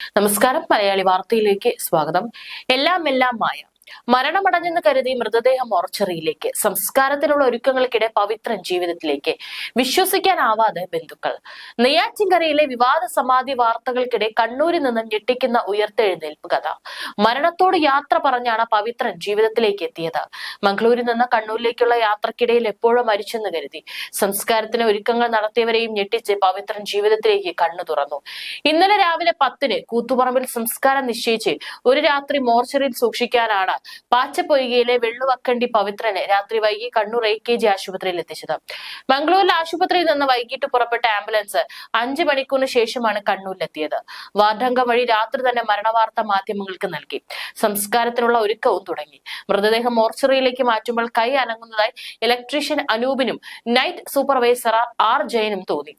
നമസ്കാരം. മലയാളി വാർത്തയിലേക്ക് സ്വാഗതം. എല്ലാം എല്ലാം മായ മരണമടഞ്ഞെന്ന് കരുതി മൃതദേഹം മോർച്ചറിയിലേക്ക് സംസ്കാരത്തിനുള്ള ഒരുക്കങ്ങൾക്കിടെ പവിത്രൻ ജീവിതത്തിലേക്ക് വിശ്വസിക്കാനാവാതെ ബന്ധുക്കൾ. നെയ്യാറ്റിൻകരയിലെ വിവാദ സമാധി വാർത്തകൾക്കിടെ കണ്ണൂരിൽ നിന്ന് ഞെട്ടിക്കുന്ന ഉയർത്തെഴുന്നേൽപ്പ് കഥ. മരണത്തോട് യാത്ര പറഞ്ഞാണ് പവിത്രൻ ജീവിതത്തിലേക്ക് എത്തിയത്. മംഗളൂരിൽ നിന്ന് കണ്ണൂരിലേക്കുള്ള യാത്രക്കിടയിൽ എപ്പോഴും മരിച്ചെന്ന് കരുതി. സംസ്കാരത്തിന് ഒരുക്കങ്ങൾ നടത്തിയവരെയും ഞെട്ടിച്ച് പവിത്രൻ ജീവിതത്തിലേക്ക് കണ്ണു തുറന്നു. ഇന്നലെ രാവിലെ പത്തിന് കൂത്തുപറമ്പിൽ സംസ്കാരം നിശ്ചയിച്ച് ഒരു രാത്രി മോർച്ചറിയിൽ സൂക്ഷിക്കാനാണ് പാച്ചപ്പൊയ്കയിലെ വെള്ളുവക്കണ്ടി പവിത്രനെ രാത്രി വൈകി കണ്ണൂർ എ കെ ജി ആശുപത്രിയിൽ എത്തിച്ചത്. മംഗളൂരിൽ ആശുപത്രിയിൽ നിന്ന് വൈകിട്ട് പുറപ്പെട്ട ആംബുലൻസ് അഞ്ചു മണിക്കൂറിന് ശേഷമാണ് കണ്ണൂരിലെത്തിയത്. വാർഡംഗം വഴി രാത്രി തന്നെ മരണവാർത്ത മാധ്യമങ്ങൾക്ക് നൽകി. സംസ്കാരത്തിനുള്ള ഒരുക്കവും തുടങ്ങി. മൃതദേഹം മോർച്ചറിയിലേക്ക് മാറ്റുമ്പോൾ കൈ അനങ്ങുന്നതായി ഇലക്ട്രീഷ്യൻ അനൂപിനും നൈറ്റ് സൂപ്പർവൈസർ ആർ ജയനും തോന്നി.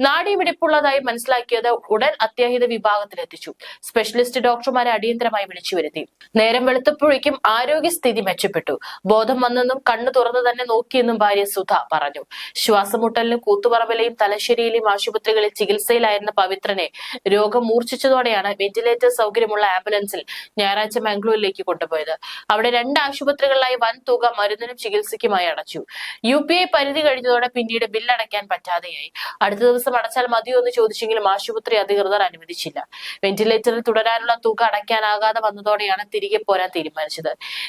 നാടിമിടിപ്പുള്ളതായി മനസ്സിലാക്കിയത് ഉടൻ അത്യാഹിത വിഭാഗത്തിലെത്തിച്ചു. സ്പെഷ്യലിസ്റ്റ് ഡോക്ടർമാരെ അടിയന്തരമായി വിളിച്ചു വരുത്തി. നേരം വെളുത്തപ്പോഴേക്കും ആരോഗ്യസ്ഥിതി മെച്ചപ്പെട്ടു. ബോധം വന്നെന്നും കണ്ണു തുറന്നു തന്നെ നോക്കിയെന്നും ഭാര്യ സുധ പറഞ്ഞു. ശ്വാസമുട്ടലിനും കൂത്തുപറമ്പിലെയും തലശ്ശേരിയിലെയും ആശുപത്രികളിൽ ചികിത്സയിലായിരുന്ന പവിത്രനെ രോഗം മൂർച്ഛിച്ചതോടെയാണ് വെന്റിലേറ്റർ സൗകര്യമുള്ള ആംബുലൻസിൽ ഞായറാഴ്ച മംഗളൂരിലേക്ക് കൊണ്ടുപോയത്. അവിടെ രണ്ട് ആശുപത്രികളിലായി വൻ തുക മരുന്നിനും ചികിത്സയ്ക്കുമായി അടച്ചു. യു പി ഐ പരിധി കഴിഞ്ഞതോടെ പിന്നീട് ബില്ല് അടയ്ക്കാൻ പറ്റാതെയായി. അടുത്ത ദിവസം അടച്ചാൽ മതിയോ എന്ന് ചോദിച്ചെങ്കിലും ആശുപത്രി അധികൃതർ അനുവദിച്ചില്ല. വെന്റിലേറ്ററിൽ തുടരാനുള്ള തുക അടയ്ക്കാനാകാതെ വന്നതോടെയാണ് തിരികെ പോരാൻ തീരുമാനിച്ചത്.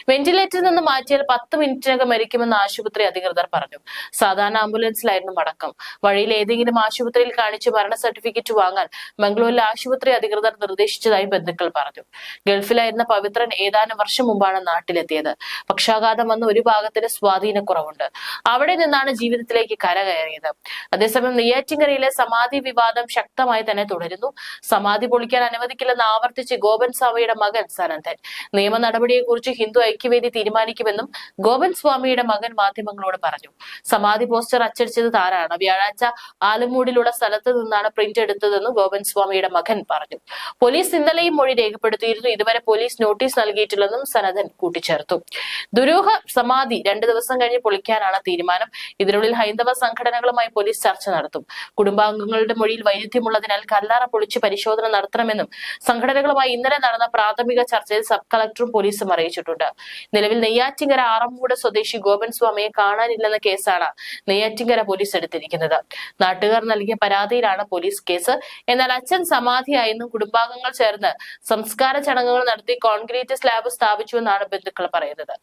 വെന്റിലേറ്ററിൽ നിന്ന് മാറ്റിയാൽ പത്ത് മിനിറ്റിനകം മരിക്കുമെന്ന് ആശുപത്രി അധികൃതർ പറഞ്ഞു. സാധാരണ ആംബുലൻസിലായിരുന്നു മടക്കം. വഴിയിൽ ഏതെങ്കിലും ആശുപത്രിയിൽ കാണിച്ച് മരണ സർട്ടിഫിക്കറ്റ് വാങ്ങാൻ ബംഗളൂരിലെ ആശുപത്രി അധികൃതർ നിർദ്ദേശിച്ചതായി ബന്ധുക്കൾ പറഞ്ഞു. ഗൾഫിലായിരുന്ന പവിത്രൻ ഏതാനും വർഷം മുമ്പാണ് നാട്ടിലെത്തിയത്. പക്ഷാഘാതം വന്ന ഒരു ഭാഗത്തിന് സ്വാധീനക്കുറവുണ്ട്. അവിടെ നിന്നാണ് ജീവിതത്തിലേക്ക് കരകയറിയത് അതേസമയം നെയ്യാറ്റിങ്കരയിലെ സമാധി വിവാദം ശക്തമായി തന്നെ തുടരുന്നു. സമാധി പൊളിക്കാൻ അനുവദിക്കില്ലെന്ന് ആവർത്തിച്ച് ഗോപൻ സ്വാമിയുടെ മകൻ സനന്ദൻ നിയമ നടപടിയെക്കുറിച്ച് ഹിന്ദു ഐക്യവേദി തീരുമാനിക്കുമെന്നും ഗോപൻ സ്വാമിയുടെ മകൻ മാധ്യമങ്ങളോട് പറഞ്ഞു. സമാധി പോസ്റ്റർ അച്ചടിച്ചത് താരാണ്. വ്യാഴാഴ്ച ആലമൂടിലുള്ള സ്ഥലത്ത് നിന്നാണ് പ്രിന്റ് എടുത്തതെന്ന് ഗോപൻ സ്വാമിയുടെ മകൻ പറഞ്ഞു. പോലീസ് ഇന്നലെയും മൊഴി രേഖപ്പെടുത്തിയിരുന്നു. ഇതുവരെ പോലീസ് നോട്ടീസ് നൽകിയിട്ടില്ലെന്നും സനതൻ കൂട്ടിച്ചേർത്തു. ദുരൂഹ സമാധി രണ്ടു ദിവസം കഴിഞ്ഞ് പൊളിക്കാനാണ് തീരുമാനം. ഇതിനുള്ളിൽ ഹൈന്ദവ സംഘടനകളുമായി പോലീസ് ചർച്ച നടത്തും. കുടുംബാംഗങ്ങളുടെ മൊഴിയിൽ വൈരുദ്ധ്യമുള്ളതിനാൽ കല്ലാറ പൊളിച്ച് പരിശോധന നടത്തണമെന്നും സംഘടനകളുമായി ഇന്നലെ നടന്ന പ്രാഥമിക ചർച്ചയിൽ സബ് കളക്ടറും പോലീസും അറിയിച്ചിട്ടുണ്ട്. നിലവിൽ നെയ്യാറ്റിങ്കര ആറമ്പൂട് സ്വദേശി ഗോപൻ സ്വാമിയെ കാണാനില്ലെന്ന കേസാണ് നെയ്യാറ്റിങ്കര പോലീസ് എടുത്തിരിക്കുന്നത്. നാട്ടുകാർ നൽകിയ പരാതിയിലാണ് പോലീസ് കേസ്. എന്നാൽ അച്ഛൻ സമാധിയായെന്നും കുടുംബാംഗങ്ങൾ ചേർന്ന് സംസ്കാര ചടങ്ങുകൾ നടത്തി കോൺക്രീറ്റ് സ്ലാബ് സ്ഥാപിച്ചുവെന്നാണ് ബന്ധുക്കൾ പറയുന്നത്.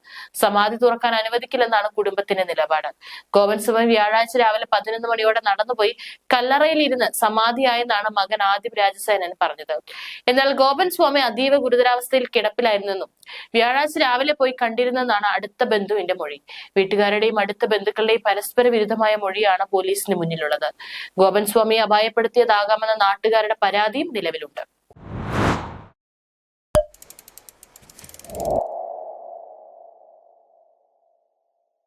സമാധി തുറക്കാൻ അനുവദിക്കില്ലെന്നാണ് കുടുംബത്തിന്റെ നിലപാട്. ഗോപൻ സ്വാമി വ്യാഴാഴ്ച രാവിലെ പതിനൊന്ന് മണിയോടെ നടന്നുപോയി കല്ലറയിൽ ഇരുന്ന് സമാധിയായെന്നാണ് മകൻ ആദിപ് രാജസേനൻ പറഞ്ഞത്. എന്നാൽ ഗോപൻ സ്വാമി അതീവ ഗുരുതരാവസ്ഥയിൽ കിടപ്പിലായിരുന്നെന്നും വ്യാഴാഴ്ച രാവിലെ പോയി കണ്ടിരുന്നതാണ് അടുത്ത ബന്ധുവിന്റെ മൊഴി. വീട്ടുകാരുടെയും അടുത്ത ബന്ധുക്കളുടെയും പരസ്പര വിരുദ്ധമായ മൊഴിയാണ് പോലീസിന് മുന്നിലുള്ളത്. ഗോപൻ സ്വാമിയെ അപായപ്പെടുത്തിയതാകാമെന്ന നാട്ടുകാരുടെ പരാതിയും നിലവിലുണ്ട്.